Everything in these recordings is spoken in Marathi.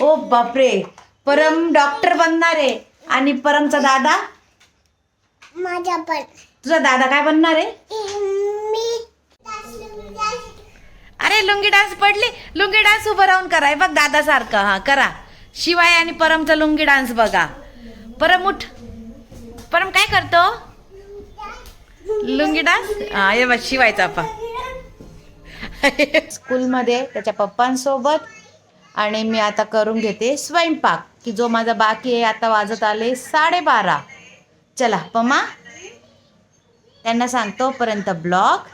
ओ बापरे. परम डॉक्टर बनणार आहे. आणि परमचा दादा? माझा पण. तुझा दादा काय बनणार आहे? मी अरे लुंगी डान्स पडली. लुंगी डान्स उभं राहून करा. हे बघ दादा सारखं हा करा. शिवाय आणि परमचा लुंगी डान्स बघा. परम उठ. परम काय करतो? लुंगी डान्स? हा शिवायचा पा. स्कूलमध्ये त्याच्या पप्पांसोबत आणि मी आता करून घेते स्वयंपाक की जो माझा बाकी आहे आता वाजत आले साडेबारा. चला पमा. त्यांना सांगतो पर्यंत ब्लॉग.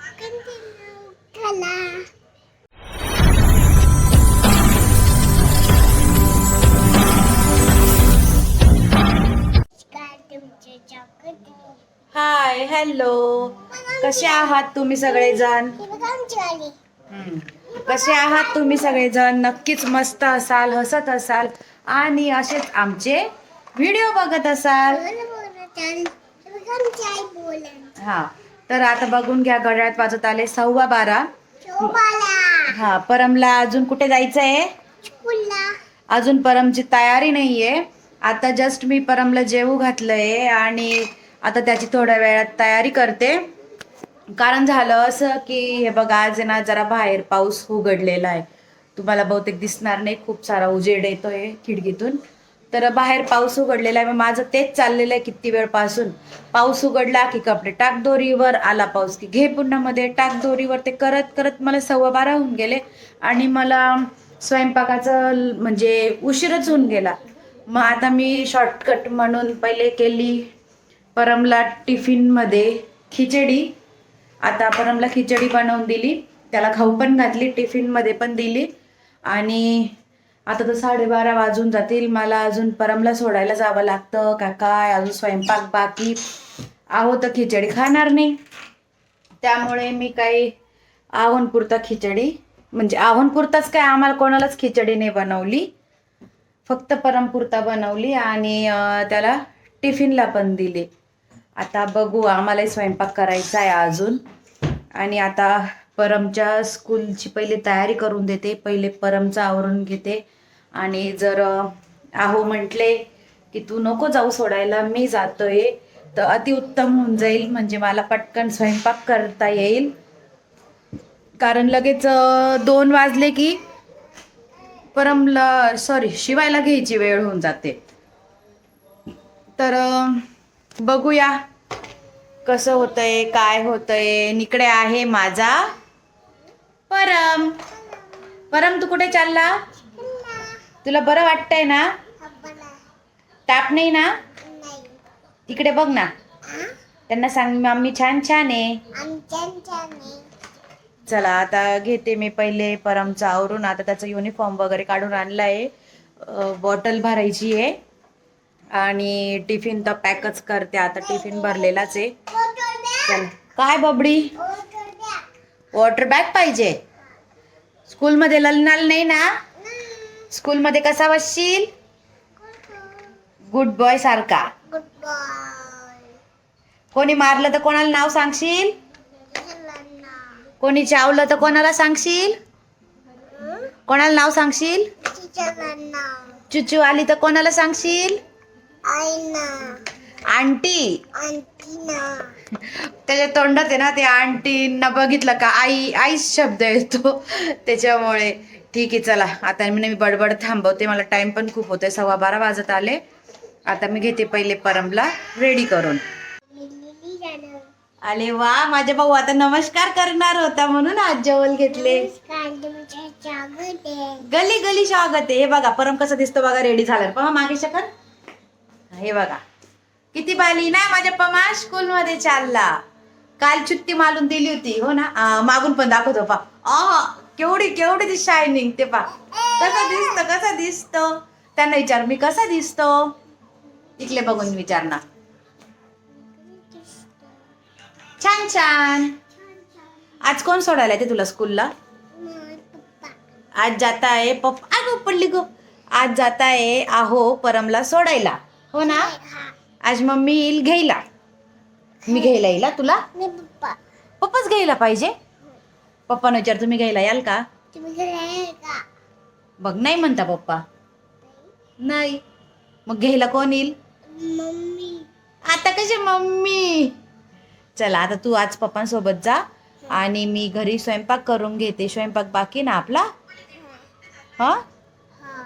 हाय हॅलो कसे आहात तुम्ही सगळेजण? कसे आहात तुम्ही सगळेजण? नक्कीच मस्त असाल हसत असाल आणि असेच आमचे व्हिडिओ बघत असाल. हा तर आता बघून घ्या घड्याळात वाजत आले सव्वा बारा. हा परमला अजून कुठे जायचं आहे अजून परमची तयारी नाहीये. आता जस्ट मी परमला जेवू घातलंय आणि आता त्याची थोड्या वेळात तयारी करते. कारण झालं असं की हे बघा आज आहे ना जरा बाहेर पाऊस उघडलेला आहे. तुम्हाला बहुतेक दिसणार नाही खूप सारा उजेड येतोय खिडकीतून. तर बाहेर पाऊस उघडलेला आहे मग माझं तेच चाललेलं आहे किती वेळपासून. पाऊस उघडला की कपडे टाक दोरीवर आला पाऊस की घे पुन्हा मध्ये टाक दोरीवर ते करत करत मला सव्वा बारा होऊन गेले आणि मला स्वयंपाकाचं म्हणजे उशीरच होऊन गेला. मग आता मी शॉर्टकट म्हणून पहिले केली परमला टिफिनमध्ये खिचडी. आता परमला खिचडी बनवून दिली. त्याला खाऊ पण घातली टिफिनमध्ये पण दिली. आणि आता तर साडेबारा वाजून जातील. मला अजून परमला सोडायला जावं लागतं. का काय? अजून स्वयंपाक बाकी. आहो तर खिचडी खाणार नाही. त्यामुळे मी काही आवनपुरता खिचडी म्हणजे आवनपुरताच काय? आम्हाला कोणालाच खिचडी नाही बनवली. फक्त परमपुरता बनवली आणि त्याला टिफिनला पण दिली. आता बघू आम्हालाही स्वयंपाक करायचा आहे अजून. आणि आता परमच्या स्कूलची पहिले तयारी करून देते. पहिले परमचं आवरून घेते. आणि जर आहो म्हटले की तू नको जाऊ सोडायला मी जातोय. तर अतिउत्तम होऊन जाईल. म्हणजे मला पटकन स्वयंपाक करता येईल. कारण लगेच दोन वाजले की परमला सॉरी शिवायला घ्यायची वेळ होऊन जाते. तर बघूया. कसं होतंय काय होतंय निकडे आहे माझा. परम. परम तू कुठे चालला? तुला बरं वाटतंय ना? ताप नाही ना? तिकडे इकडे बघ ना. त्यांना सांग मम्मी छान छान आहे. चला आता घेते मी पहिले परमचा आवरून. आता त्याचं युनिफॉर्म वगैरे काढून आणला आहे बॉटल भरायची आहे. आणि टिफिन तर पॅकच करते आता टिफिन भरलेलाच आहे. चल काय बबडी? वॉटर बॅग पाहिजे. स्कूलमध्ये ललनाल नाही ना? स्कूलमध्ये कसा बसशील? गुड बॉय सारखा. कोणी मारलं तर कोणाला नाव सांगशील? कोणी चावलं तर कोणाला सांगशील? कोणाला नाव सांगशील? चुचू आली तर कोणाला सांगशील? आंटी. त्याच्या तोंडात आहे ना ते आंटींना बघितलं का? आई आईच शब्द येतो. त्याच्यामुळे ठीक आहे चला. आता मी मी बडबड थांबवते. मला टाइम पण खूप होतोय. सव्वा बारा वाजत आले. आता मी घेते पहिले परमला. रेडी करून. आले वा माझे भाऊ आता नमस्कार करणार होता म्हणून आज जेवण घेतले. गली गली स्वागत आहे. हे बघा परम कसं दिसतो बघा रेडी झालं पमा मागे शकत हे बघा. किती पाहिली? ना माझ्या पमा स्कूलमध्ये चालला. काल चुट्टी मालून दिली होती. हो ना? आ, मागून पण दाखवतो पा आ केवढी केवढी ती शायनिंग ते पा कसं दिसतं कसं दिसतं? त्यांना विचार मी कसा दिसतो? इकले बघून विचारणार छान छान. आज कोण सोडायला ते तुला स्कूलला आज जाताय आहे पप्पा. अगं पडली गो. आज जाताय आहे आहो परमला सोडायला. हो ना? आज मम्मी येईल घ्यायला. मी घ्यायला येईल हा तुला? मी पप्पा. पप्पाच घ्यायला पाहिजे. पप्पानं विचार तुम्ही घ्यायला याल का? तुम्ही घरी आहे का? बघ नाही म्हणता पप्पा. नाही. मग घ्यायला कोण येईल? मम्मी. आता कशी मम्मी? चला आता तू आज पप्पांसोबत जा आणि मी घरी स्वयंपाक करून घेते. स्वयंपाक बाकी ना आपला? हा? हा.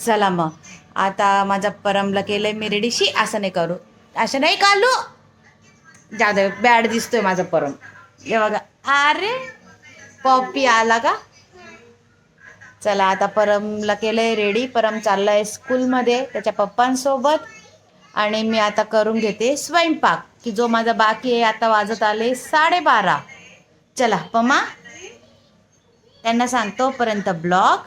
चला मग. आता माझा परमला केलंय मी रेडीशी असं नाही करू. असं नाही कालू. जादव बॅड दिसतोय माझा परम. हे बघा. अरे पॉपी आला का? चला आता परमला केलंय रेडी परम चाललाय स्कूलमध्ये त्याच्या पप्पांसोबत. आणि मी आता करून घेते स्वयंपाक की जो माझा बाकी आहे आता वाजत आले साडेबारा. चला पमा त्यांना सांगतो पर्यंत ब्लॉग.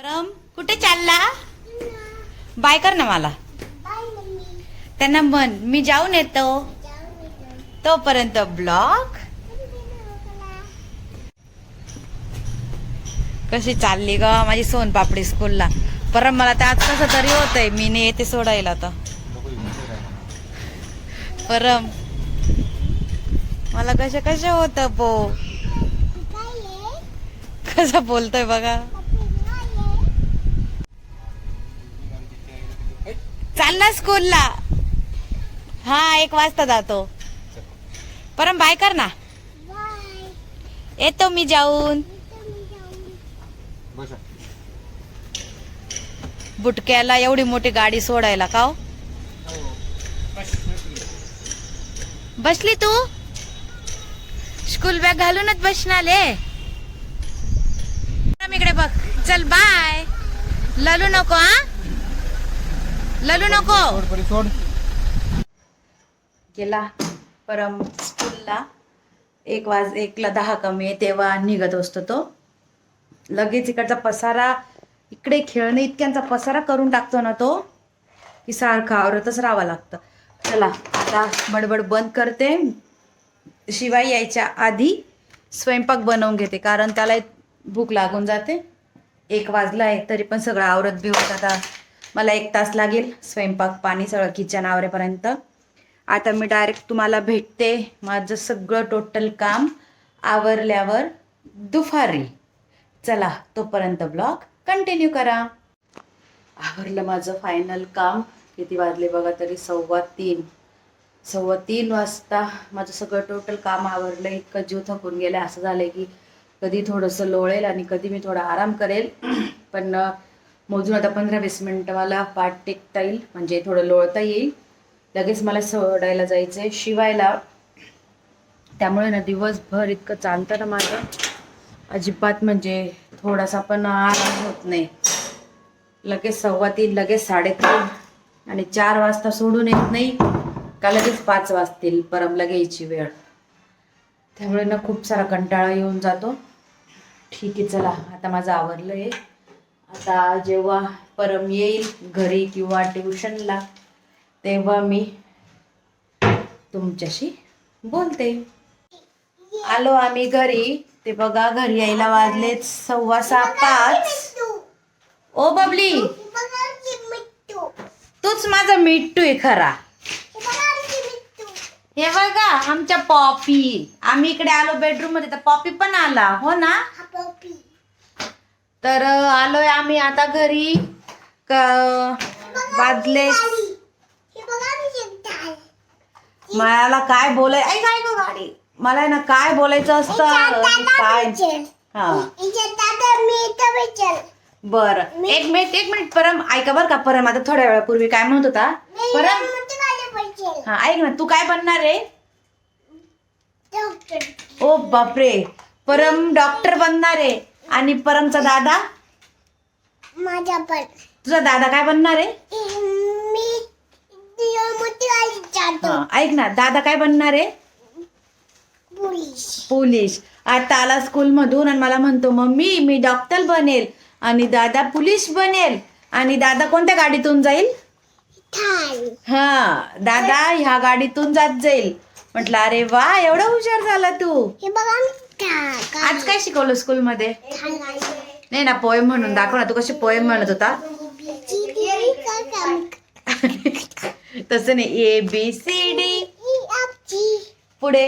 परम कुठे चालला? बाय कर ना मला. बाय मम्मी त्यांना म्हण मी जाऊन येतो. तोपर्यंत कला कशी चालली ग माझी सोनपापडी स्कूलला परम मला तर आज कसं तरी होतंय. मी नाही येते सोडायला तर. परम मला कशा कशा होत पो? कसं बोलतोय बघा. चालला स्कूलला. हा एक वाजता जातो. परम बाय कर ना. बाय येतो मी जाऊन. इथं मी जाऊन बुटक्याला एवढी मोठी गाडी सोडायला का हो? बसली तू? स्कूल बॅग घालूनच बसणार. आहे परम इकडे बघ. चल बाय ललू नको हा? ललू नको. गेला परम स्कूलला. एक वाज एकला दहा कमी आहे तेव्हा निघत असतो तो. लगेच इकडचा पसारा इकडे खेळणे इतक्यांचा पसारा करून टाकतो ना तो की सारखं आवरतच राहावं लागतं. चला आता बडबड बंद करते. शिवाय यायच्या आधी स्वयंपाक बनवून घेते कारण त्याला भूक लागून जाते. एक वाजला आहे तरी पण सगळं आवरत बिवत आता मला एक तास लागेल. स्वयंपाक पाणी सगळं किचन आवरेपर्यंत. आता मी डायरेक्ट तुम्हाला भेटते माझं सगळं टोटल काम आवरल्यावर दुपारी. चला तोपर्यंत ब्लॉग कंटिन्यू करा. आवरलं माझं फायनल काम. किती वाजले बघा तरी सव्वा तीन. सव्वा तीन वाजता माझं सगळं टोटल काम आवरलं. इतकं जीव थकून गेलं. असं झालं की कधी थोडंसं लोळेल आणि कधी मी थोडा आराम करेल. पण मोजून आता पंधरा वीस मिनटं मला पाठ टेकता येईल म्हणजे थोडं लोळता येईल. लगेच मला सोडायला जायचं आहे शिवायला. त्यामुळे ना दिवसभर इतकं चालतं ना माझं. अजिबात म्हणजे थोडासा पण आराम होत नाही. लगेच सव्वा तीन लगेच साडेतीन आणि चार वाजता सोडून येत नाही का लगेच पाच वाजतील परमला घ्यायची वेळ. त्यामुळे ना खूप सारा कंटाळा येऊन जातो. ठीक आहे चला आता माझं आवरलं आहे आता जेव्हा परम येईल घरी किंवा ट्युशनला तेव्हा मी तुमच्याशी बोलते. आलो आम्ही घरी. ते बघा घरी यायला वाजलेत सव्वा सहा पाच. ओ बबली! तूच माझा मिट्टू आहे खरा. हे बघा आमच्या पॉपी. आम्ही इकडे आलो बेडरूममध्ये तर पॉपी पण आला हो ना? पॉपी. तर आलोय आम्ही आता घरी. क- वाजले मला काय बोलाय ऐक गाडी. मला आहे ना काय बोलायचं असतं? काय? हा. बर. एक मिनिट एक मिनिट. परम ऐका बर का परम आता थोड्या वेळापूर्वी काय म्हणत होता? परम. हा ऐक ना तू काय बनणार आहे? ओ बापरे. परम डॉक्टर बनणार आहे. आणि परमचा दादा? माझ्या पण. तुझा दादा काय बनणार आहे? मी जातो. हा, ऐक ना दादा काय बनणार आहे? पोलीस. पोलीस. आता आला स्कूल मधून आणि मला म्हणतो मम्मी मी डॉक्टर बनेल आणि दादा पोलीस बनेल. आणि दादा कोणत्या गाडीतून जाईल? हा दादा ह्या गाडीतून जात जाईल. म्हटलं अरे वा एवढा हुशार झाला तू. हे बघा मी आज काय शिकवलं स्कूल मध्ये ठाण नाही ना पोएम म्हणून दाखव ना तू कशी पोएम म्हणत होता? तसं नाही ए बी सी डी पुढे.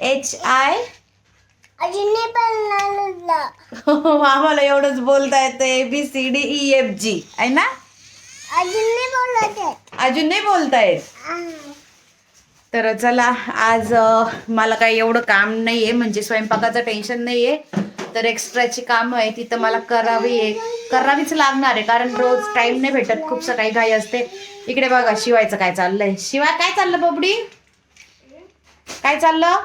एच आय आम्हाला एवढंच बोलता येतं A B C D E F G आहे ना? अजून नाही बोलत येत. तर चला आज मला काही एवढं काम नाही आहे म्हणजे स्वयंपाकाचं टेन्शन नाही आहे तर एक्स्ट्राची कामं आहे ती तर मला करावी आहे. करावीच लागणार आहे कारण रोज टाइम नाही भेटत. खूप सकाळी घाई असते. इकडे बघा शिवायचं काय चाललंय? शिवाय काय चाललं बबडी? काय चाललं?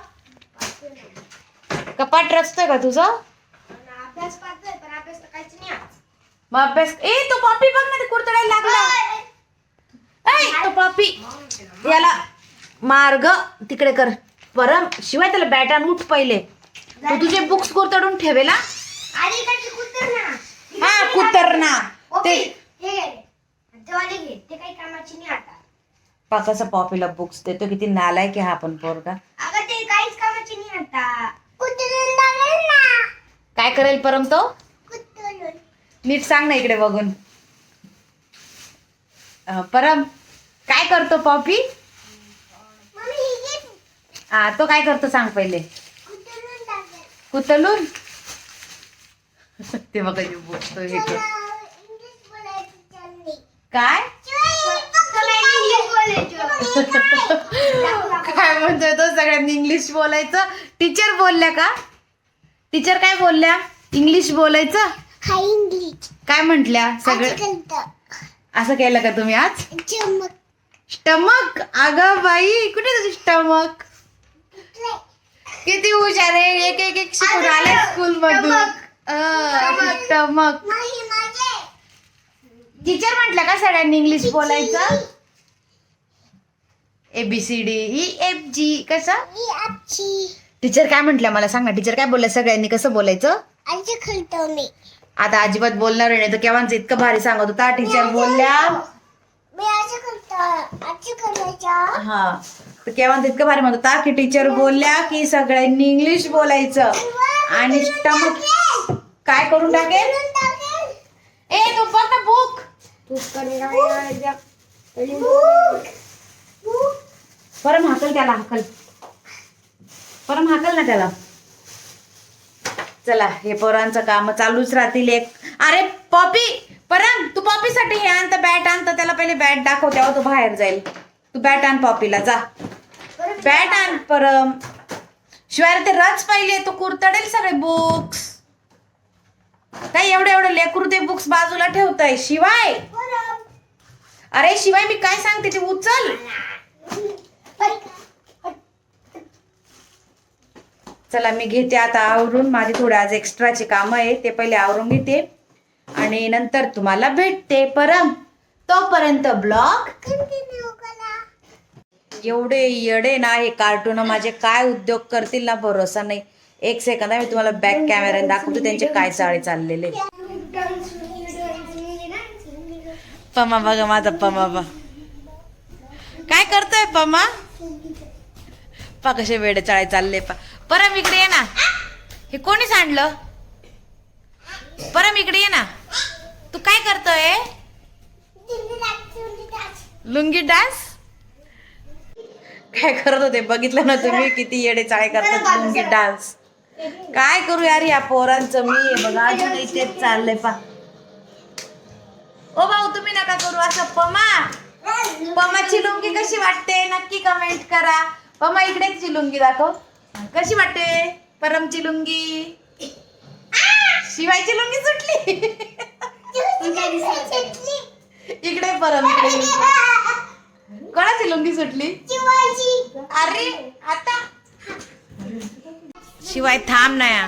कपाट रचतोय का तुझं. मग अभ्यास ए तो पॉपी बघ ना ते कुरतडायला लागला. ऐ तो पॉपी याला मार्ग तिकडे कर. परम शिवाय त्याला बॅट आण उठ पहिले. तू तुझे बुक्स कुरतडून ठेवेला हा? कुतरणा. ओके, ते हे घे. रे. तेवाले घे. ते काही कामाची नाही आता. पा कसं पॉपीला बुक्स देतो किती नालाय की हा पण पोरगा. काय करेल परम तो? नीट सांग ना इकडे बघून. परम काय करतो पॉपी? हा तो काय करतो सांग पहिले. कुतलून? ते बघा जे बघतो हे कर. इंग्लिश बोलायचं चालली काय? काय म्हणतोय तो? सगळ्यांनी इंग्लिश बोलायचं. टीचर बोलल्या का? टीचर काय बोलल्या? इंग्लिश बोलायचं? इंग्लिश काय म्हटल्या? सगळं असं केलं का तुम्ही आज? स्टमक? अगं बाई कुठे तुझी स्टमक? किती हुशार आहे? एक एक एक शिकून आले स्कूल मधून माझे टीचर म्हटलं का सगळ्यांनी इंग्लिश बोलायचं? A B C D E F G कसं? टीचर काय म्हटलं मला सांग ना? टीचर काय बोलल्या सगळ्यांनी कसं बोलायचं? आता अजिबात बोलणार नाही तर केव्हाच इतकं भारी सांगत होता. टीचर बोलल्या. हा. तर केव्हा इतकं भारी म्हणत होता की टीचर बोलल्या की सगळ्यांनी इंग्लिश बोलायचं. आणि स्टमक काय करून टाकेल? ए तू बघ ना बुक परम हाकल त्याला हाकल. परम हाकल ना त्याला. चला हे पोरांचं काम चालूच राहतील एक. अरे पॉपी! परम तू पॉपीसाठी हे आणतं बॅट आणतं त्याला पहिले बॅट दाखव तेव्हा तू बाहेर जाईल. तू बॅट आण पॉपीला जा. बॅट आण परम. शिवाय ते रच पाहिले तू कुरतडेल सगळे बुक्स काय एवढे एवढे लेकरू ते बुक्स बाजूला ठेवतय. शिवाय. अरे शिवाय मी काय सांगते ते उचल. चला मी घेते आता आवरून. माझी थोडे आज एक्स्ट्राचे काम आहे ते पहिले आवरून घेते. आणि नंतर तुम्हाला भेटते. परम. तोपर्यंत ब्लॉग एवढे येडे ना हे कार्टून माझे काय उद्योग करतील ना भरोसा नाही. एक सेकंद मी तुम्हाला बॅक कॅमेऱ्याने दाखवतो त्यांचे काय चाळे चाललेले. पमा बघा माझा पमा बा काय करतोय पमा पा कसे वेडे चाळे चालले पा. परम इकडे ये ना. हे कोणी सांडलं परम इकडे ये ना. तू काय करतोय? लुंगी डान्स? काय करत होते? बघितलं ना तुम्ही किती येडे चाळे करतात लुंगी डान्स. काय करू यार या पोरांचं? मी बघा अजूनही तेच चाललंय पा ओ भाऊ तुम्ही नका करू असं. पमा पमाची लुंगी कशी वाटते? नक्की कमेंट करा. पमा इकडे तिची लुंगी दाखव. कशी वाटते? परमची लुंगी? शिवायची लुंगी सुटली? इकडे परम इकडे. कोणाची लुंगी सुटली? अरे आता. शिवाय थांब ना या.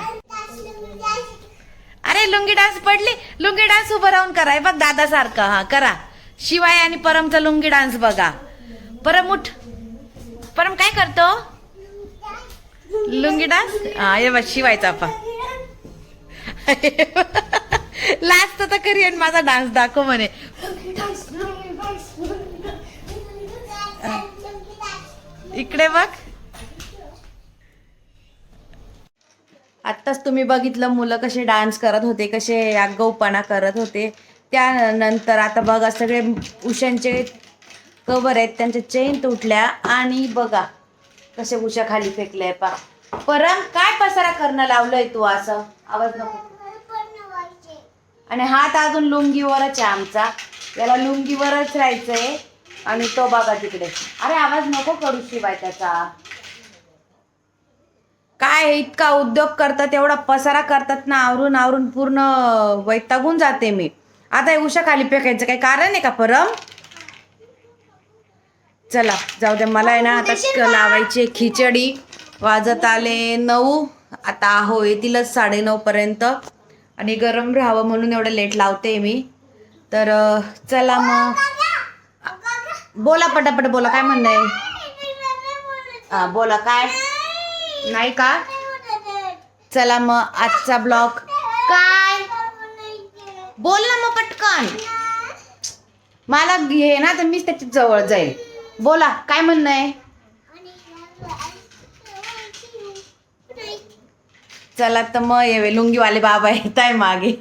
अरे लुंगी डान्स पडली. लुंगी डान्स उभं राहून कराय बघ दादा सारखं हा करा. शिवाय आणि परमचा लुंगी डान्स बघा. परम उठ. परम काय करतो? लुंगी डान्स? हा ये बघ शिवायचा पा लास्ट तर करी आणि माझा डान्स दाखव म्हणे. इकडे बघ. आत्ताच तुम्ही बघितलं मुलं कसे डान्स करत होते कसे आगाऊपणा करत होते. त्यानंतर आता बघा सगळे उशांचे कवर आहेत त्यांच्या चेन तुटल्या आणि बघा कसे उशा खाली फेकले पा परम काय पसारा करणं लावलंय तू असं? आवाज नको आणि हात अजून लुंगीवरच आहे आमचा. याला लुंगीवरच राहायचंय. आणि तो बघा तिकडे. अरे आवाज नको करू शिवाय त्याचा. काय इतका उद्योग करतात एवढा पसारा करतात ना आवरून आवरून पूर्ण वैतागून जाते मी. आता हे उषा खाली फेकायचं काही कारण आहे का परम? चला जाऊ दे मला आहे ना आता लावायची खिचडी. वाजत आले नऊ आता हो येतीलच साडेनऊ पर्यंत. आणि गरम राहावं म्हणून एवढं लेट लावते मी. तर चला मग. बोला पटापट बोला काय म्हणणं आहे? बोला काय? नाही का? चला मग आजचा ब्लॉग. काय? बोल ना मग पटकन. मला घे ना तर मीच त्याच्याजवळ जाईल. बोला काय म्हणणं आहे? चला तर मग ये लुंगीवाले बाबा येत आहे मागे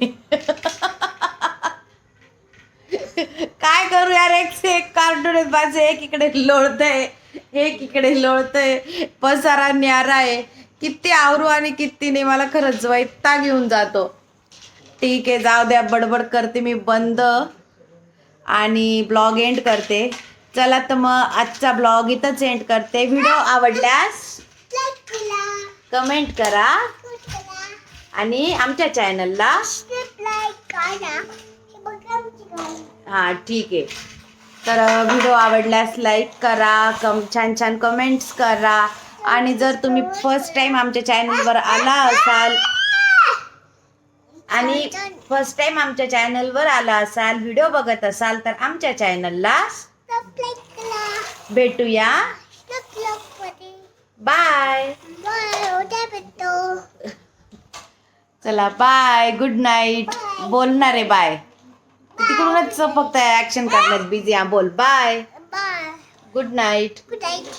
काय करू यार एक से एक कार्टून आहेत माझे एक इकडे लोळतंय एक इकडे लोळतंय. पसारा न्यारा आहे. किती आवरू आणि किती नाही मला खरंच वैताग घेऊन जातो. ठीक आहे जाऊ द्या बडबड करते मी बंद. आणि ब्लॉग एंड करते. चला तर मग आजचा ब्लॉग इथंच एंड करते. व्हिडिओ आवडल्यास कमेंट करा. आणि आमच्या चॅनलला हां ठीक आहे. तर व्हिडिओ आवडल्यास लाईक करा कम छान छान कमेंट्स करा. आणि जर तुम्ही फर्स्ट टाइम आमच्या चॅनलवर आला असाल आणि फर्स्ट टाइम आमच्या चॅनलवर आला असाल व्हिडिओ बघत असाल तर आमच्या चॅनलला भेटूया. बाय चला बाय गुड नाईट बोलणार बाय तिकडूनच फक्त ऍक्शन करण्यात बिझी हा बोल. Bye Bye. Good night Good night.